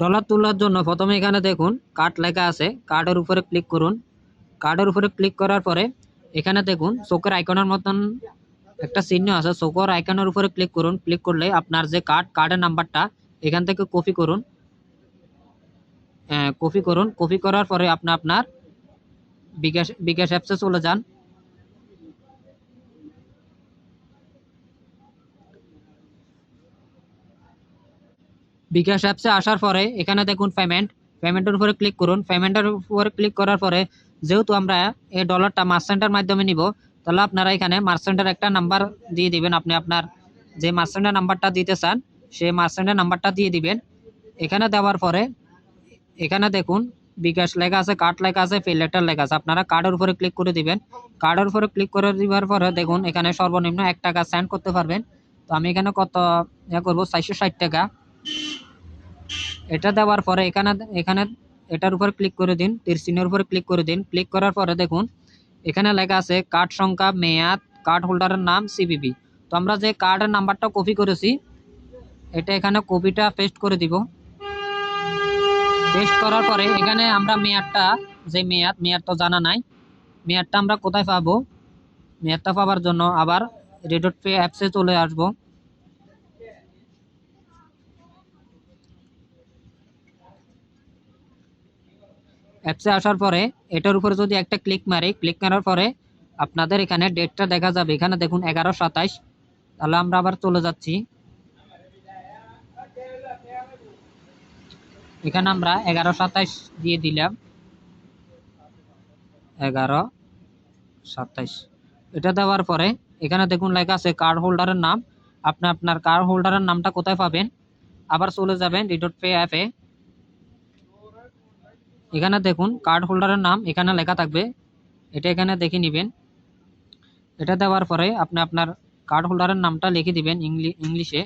Dollar তোলার জন্য প্রথমে এখানে দেখুন কার্ড লেখা আছে। কার্ডের উপরে ক্লিক করুন। কার্ডের উপরে ক্লিক করার পরে এখানে দেখুন চোখের আইকনের মতন একটা চিহ্ন আছে। চোখের আইকনের উপরে ক্লিক করুন। ক্লিক করলে আপনার যে কার্ড কার্ডের নাম্বারটা এখান থেকে কপি করুন। কপি করুন। কপি করার পরে আপনি, আপনার বিকাশ বিকাশ অ্যাপসে চলে যান। বিকাশ অ্যাপসে আসার পরে এখানে দেখুন পেমেন্ট পেমেন্টের উপরে ক্লিক করুন। পেমেন্টের উপরে ক্লিক করার পরে যেহেতু আমরা এই ডলারটা মার্চেন্টের মাধ্যমে নিব, তাহলে আপনারা এখানে মার্চেন্টের একটা নাম্বার দিয়ে দিবেন। আপনি আপনার যে মার্চেন্টের নাম্বারটা দিতে চান, সেই মার্চেন্টের নাম্বারটা দিয়ে দিবেন। এখানে দেওয়ার পরে এখানে দেখুন বিকাশ লেখা আছে কার্ড লেখা আছে পে লেটার লেখা আছে। আপনারা কার্ডের উপরে ক্লিক করে দিবেন। কার্ডের উপরে ক্লিক করে দেওয়ার পরে দেখুন এখানে সর্বনিম্ন এক টাকা সেন্ড করতে পারবেন। তো আমি এখানে কত ইয়ে করব? চারশো ষাট টাকা। এটা দেওয়ার পরে এখানে এখানে এটার উপর ক্লিক করে দিন, তীর চিহ্নের উপর ক্লিক করে দিন। ক্লিক করার পরে দেখুন, এখানে লেখা আছে কার্ড সংখ্যা, মেয়াদ কার্ড হোল্ডারের নাম সিবিবি তো আমরা যে কার্ডের নাম্বারটা কপি করেছি, এটা এখানে কপিটা পেস্ট করে দিব। পেস্ট করার পরে এখানে আমরা মেয়াদটা, যে মেয়াদ মেয়াদ তো জানা নাই, মেয়াদটা আমরা কোথায় পাবো? মেয়াদটা পাওয়ার জন্য আবার রেডট পে অ্যাপসে চলে আসব। অ্যাপসে আসার পরে এটার উপরে যদি একটা ক্লিক মারি ক্লিক মারার পরে আপনাদের এখানে ডেটটা দেখা যাবে। এখানে দেখুন এগারো সাতাইশ। তাহলে আমরা আবার চলে যাচ্ছি। এখানে আমরা এগারো সাতাইশ দিয়ে দিলাম। এগারো সাতাইশ। এটা দেওয়ার পরে এখানে দেখুন লেখা আছে কার্ড হোল্ডারের নাম। আপনি আপনার কার্ড হোল্ডারের নামটা কোথায় পাবেন? আবার চলে যাবেন রিডট পে অ্যাপে এখানে দেখুন কার্ড হোল্ডারের নাম এখানে লেখা থাকবে। এটা এখানে দেখে নেবেন। এটা দেওয়ার পরে আপনি আপনার কার্ড হোল্ডারের নামটা লিখে দিবেন ইংলিশে।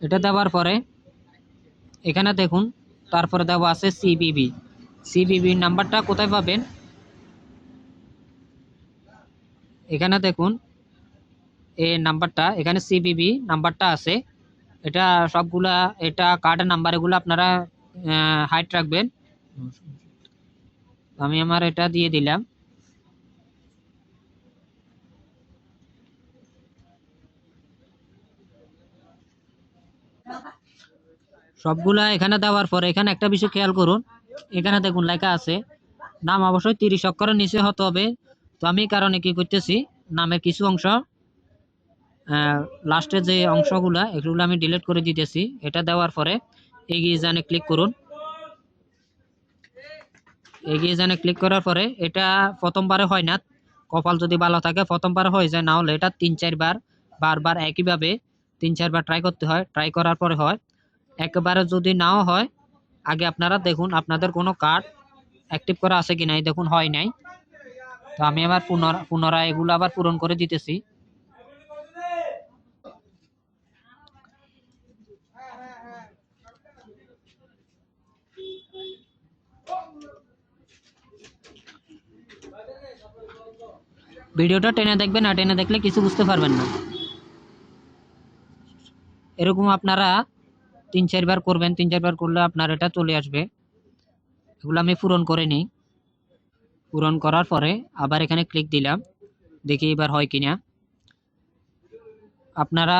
এটা দেওয়ার পরে এখানে দেখুন, তারপরে দেওয়া আছে সিবিবি সিবিবি নাম্বারটা কোথায় পাবেন? এখানে দেখুন এই নাম্বারটা, এখানে সিবিবি নাম্বারটা আছে। এটা সবগুলা, এটা কার্ডের নাম্বার এগুলো আপনারা হাইট রাখবেন। আমি আমার এটা দিয়ে দিলাম। সবগুলা এখানে দেওয়ার পরে, এখানে একটা বিষয় খেয়াল করুন। এখানে দেখুন লেখা আছে, নাম অবশ্যই তিরিশ অক্ষরের নিচে হতে হবে। তো আমি কারণে কি করতেছি, নামের কিছু অংশ লাস্টের যে অংশগুলা, এগুলো আমি ডিলিট করে দিতেছি। এটা দেওয়ার পরে এগিয়ে জানে ক্লিক করুন। এগিয়ে জানে ক্লিক করার পরে এটা প্রথমবারে হয় না। কপাল যদি ভালো থাকে, প্রথমবারে হয়ে যায়। না হলে এটা তিন চারবার বারবার একইভাবে তিন চারবার ট্রাই করতে হয়। ট্রাই করার পরে হয়। একবারে যদি নাও হয়, আগে আপনারা দেখুন আপনাদের কোনো কার্ড অ্যাক্টিভ করা আছে কি নাই দেখুন, হয় নাই। তো আমি আবার পুনরায় এগুলো আবার পূরণ করে দিতেছি। ভিডিওটা টেনে দেখবেন না টেনে দেখলে কিছু বুঝতে পারবেন না। এরকম আপনারা তিন চারবার করবেন, তিন চারবার করলে আপনার এটা চলে আসবে। এগুলো আমি পূরণ করে নিই। পূরণ করার পরে আবার এখানে ক্লিক দিলাম, দেখি এবার হয় কিনা। আপনারা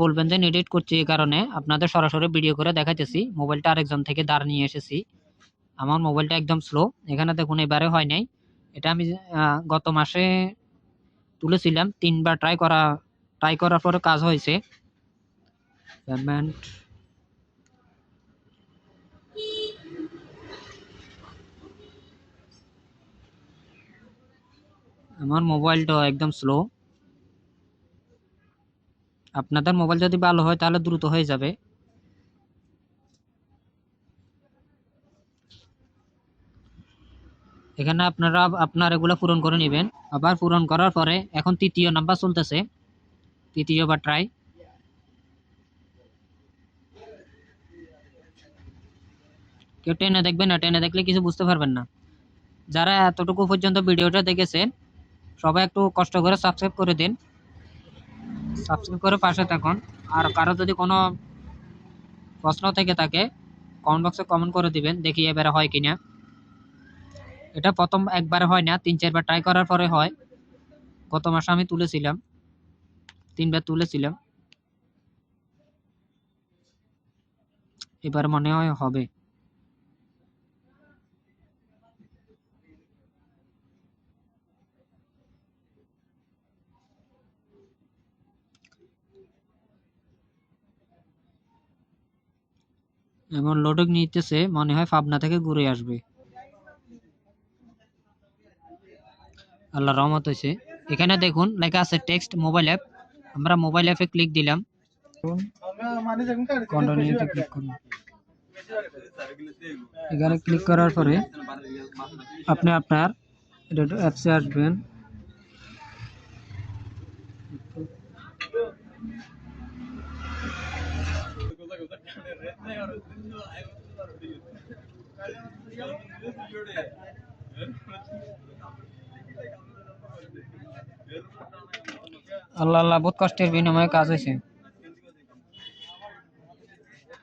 বলবেন যে এডিট করছি এই কারণে। আপনাদের সরাসরি ভিডিও করে দেখাইতেছি। মোবাইলটা আরেকজন থেকে দাঁড় নিয়ে এসেছি। আমার মোবাইলটা একদম স্লো এখানে দেখুন, এবারে হয় নাই। এটা আমি গত মাসে তুলেছিলাম, তিনবার ট্রাই করা ট্রাই করার পরে কাজ হয়েছে। পেমেন্ট আমার মোবাইলটা একদম স্লো আপনাদের মোবাইল যদি ভালো হয়, তাহলে দ্রুত হয়ে যাবে। এখানে আপনারা আপনার এগুলো পূরণ করে নেবেন। আবার পূরণ করার পরে এখন তৃতীয় নাম্বার চলতেছে। তৃতীয় বা ট্রাই কেউ টেনে দেখবেন না, টেনে দেখলে কিছু বুঝতে পারবেন না। যারা এতটুকু পর্যন্ত ভিডিওটা দেখেছেন, সবাই একটু কষ্ট করে সাবস্ক্রাইব করে দিন। সাবস্ক্রাইব করে পাশে থাকুন। আর কারও যদি কোনো প্রশ্ন থেকে থাকে কমেন্ট বক্সে কমেন্ট করে দিবেন, দেখি এবারে হয় কিনা। এটা প্রথম একবার হয় না, তিন, চারবার ট্রাই করার পরে হয়। গত মাসে আমি তুলেছিলাম, তিনবার তুলেছিলাম। এবার মনে হয় হবে। এমন লোডিং নিতেছে, মনে হয় পাবনা থেকে ঘুরে আসবে। আল্লাহ রহমত হয়েছে। এখানে দেখুন, লেখা আছে টেক্সট মোবাইল অ্যাপ আমরা মোবাইল অ্যাপে ক্লিক দিলাম। এখানে ক্লিক করার পরে আপনি আপনার অ্যাপসে আসবেন। আল্লাহ আল্লাহ বহুত কষ্টের বিনিময়ে কাজ হয়েছে